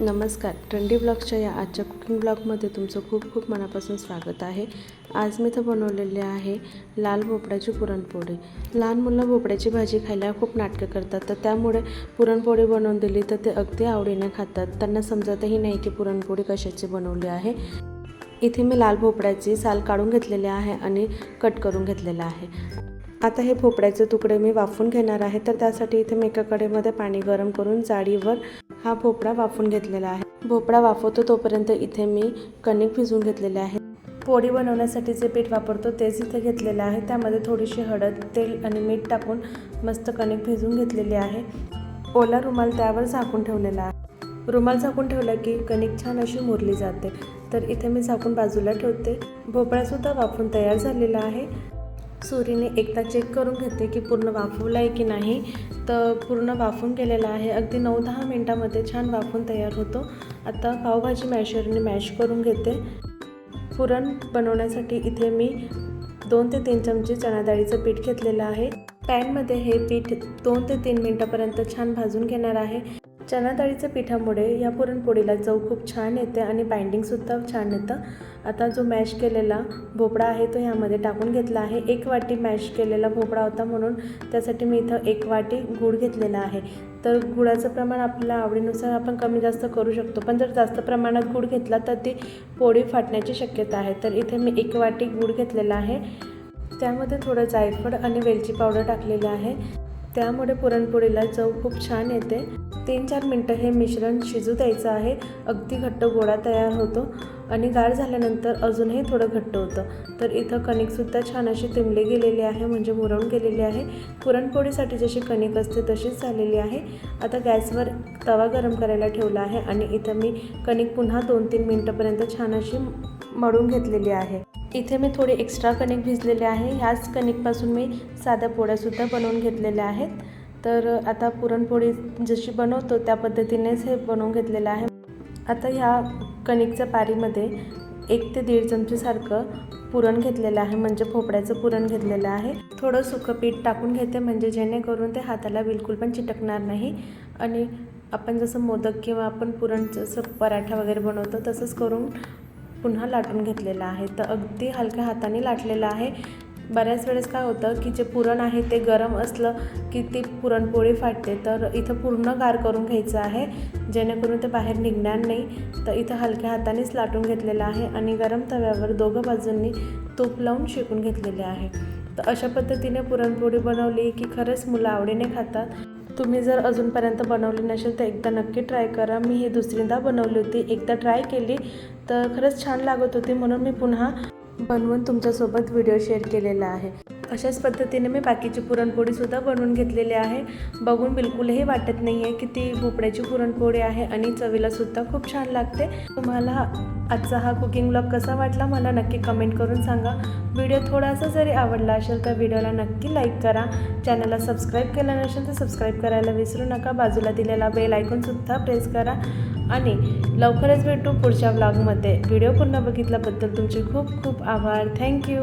नमस्कार. ट्रेंडी ब्लॉगच्या या आजच्या कुकिंग ब्लॉगमध्ये तुमचं खूप खूप मनापासून स्वागत आहे. आज मी इथं बनवलेले आहे लाल भोपळ्याची पुरणपोळी. लहान मुलं भोपळ्याची भाजी खायला खूप नाटकं करतात तर त्यामुळे पुरणपोळी बनवून दिली तर ते अगदी आवडीने खातात. त्यांना समजतही नाही की पुरणपोळी कशाची बनवली आहे. इथे मी लाल भोपळ्याची साल काढून घेतलेली आहे आणि कट करून घेतलेलं आहे. आता हे भोपळ्याचे तुकडे मी वाफून घेणार आहे तर त्यासाठी इथे मी एका कडेमध्ये पाणी गरम करून जाळीवर हा भोपळा वाफून घेतलेला आहे. भोपळा वाफवतो तोपर्यंत इथे मी कणिक भिजवून घेतलेले आहे. पोळी बनवण्यासाठी जे पीठ वापरतो तेच इथे घेतलेलं आहे. त्यामध्ये थोडीशी हळद तेल आणि मीठ टाकून मस्त कणिक भिजवून घेतलेली आहे. ओला रुमाल त्यावर झाकून ठेवलेला आहे. रुमाल झाकून ठेवला की कणिक छान अशी मुरली जाते. तर इथे मी झाकून बाजूला ठेवते. भोपळासुद्धा वाफून तयार झालेला आहे. सुरीने एकदा चेक करून घेते की पूर्ण वाफवला आहे की नाही. तर पूर्ण वाफून गेलेला आहे. अगदी नऊ दहा मिनटामध्ये छान वाफून तयार होतो. आता पावभाजी मॅशरने मॅश करून घेते. पुरण बनवण्यासाठी इथे मी दोन ते तीन चमचे चणाडाळीचं पीठ घेतलेलं आहे. पॅनमध्ये हे पीठ दोन ते तीन मिनटापर्यंत छान भाजून घेणार आहे. चणा डाळीच्या पिठामुळे या पुरणपोळीला चव खूप छान येते आणि बाइंडिंगसुद्धा छान येतं. आता जो मॅश केलेला भोपळा आहे तो ह्यामध्ये टाकून घेतला आहे. एक वाटी मॅश केलेला भोपळा होता म्हणून त्यासाठी मी इथं एक वाटी गूळ घेतलेला आहे. तर गुळाचं प्रमाण आपल्या आवडीनुसार आपण कमी जास्त करू शकतो. पण जर जास्त प्रमाणात गूळ घेतला तर ती पोळी फाटण्याची शक्यता आहे. तर इथे मी एक वाटी गूळ घेतलेला आहे. त्यामध्ये थोडं जायफळ आणि वेलची पावडर टाकलेलं आहे. त्यामुळे पुरणपोळीला चव खूप छान येते. तीन चार मिनटं हे मिश्रण शिजू द्यायचं आहे. अगदी घट्ट गोळा तयार होतो आणि गार झाल्यानंतर अजूनही थोडं घट्ट होतं. तर इथं कणिकसुद्धा छान अशी तिंबली गेलेली आहे म्हणजे मुरवून गेलेली आहे. पुरणपोळीसाठी जशी कणिक असते तशीच झालेली आहे. आता गॅसवर तवा गरम करायला ठेवला आहे आणि इथं मी कणिक पुन्हा दोन तीन मिनटापर्यंत छान अशी मळून घेतलेली आहे. इथे मी थोडी एक्स्ट्रा कणिक भिजलेले आहे. ह्याच कणिकपासून मी साध्या पोळ्यासुद्धा बनवून घेतलेल्या आहेत. तर आता पुरणपोळी जशी बनवतो त्या पद्धतीनेच हे बनवून घेतलेलं आहे. आता ह्या कणिकच्या पारीमध्ये एक ते दीड चमचेसारखं पुरण घेतलेलं आहे. म्हणजे भोपळ्याचं पुरण घेतलेलं आहे. थोडं सुकं पीठ टाकून घेते. म्हणजे जेणेकरून ते हाताला बिलकुल पण चिटकणार नाही. आणि आपण जसं मोदक किंवा आपण पुरण जसं पराठा वगैरे बनवतो तसंच करून पुन्हा लाटून घेतलेलं आहे. तर अगदी हलक्या हाताने लाटलेलं आहे. बऱ्याच वेळेस काय होतं की जे पुरण आहे ते गरम असलं की ती पुरणपोळी फाटते. तर इथं पूर्ण गार करून घ्यायचं आहे. जेणेकरून ते बाहेर निघणार नाही. तर इथं हलक्या हातानेच लाटून घेतलेलं आहे आणि गरम तव्यावर दोघं बाजूंनी तूप लावून शेकून घेतलेले आहे. तर अशा पद्धतीने पुरणपोळी बनवली की खरंच मुलं आवडीने खातात. तुम्ही जर अजूनपर्यंत बनवली नसेल तर एकदा नक्की ट्राय करा. मी हे दुसरींदा बनवली होती. एकदा ट्राय केली तर खरंच छान लागत होती म्हणून मी पुन्हा बनवून तुमच्यासोबत व्हिडिओ शेअर केलेला आहे. अशाच पद्धतीने मी बाकीची पुरणपोळीसुद्धा बनवून घेतलेली आहे. बघून बिलकुलही वाटत नाही आहे की ती भोपळ्याची पुरणपोळी आहे आणि चवीलासुद्धा खूप छान लागते. तुम्हाला आजचा हा कुकिंग ब्लॉग कसा वाटला मला नक्की कमेंट करून सांगा. व्हिडिओ थोडासा जरी आवडला असेल तर व्हिडिओला नक्की लाईक करा. चॅनलला सबस्क्राईब केलं नसेल तर सबस्क्राईब करायला विसरू नका. बाजूला दिलेला बेल आयकॉनसुद्धा प्रेस करा. आणि लवकरच भेटू पुढच्या ब्लॉगमध्ये व्हिडिओ पुन्हा बघितल्याबद्दल तुमचे खूप खूप आभार. थँक्यू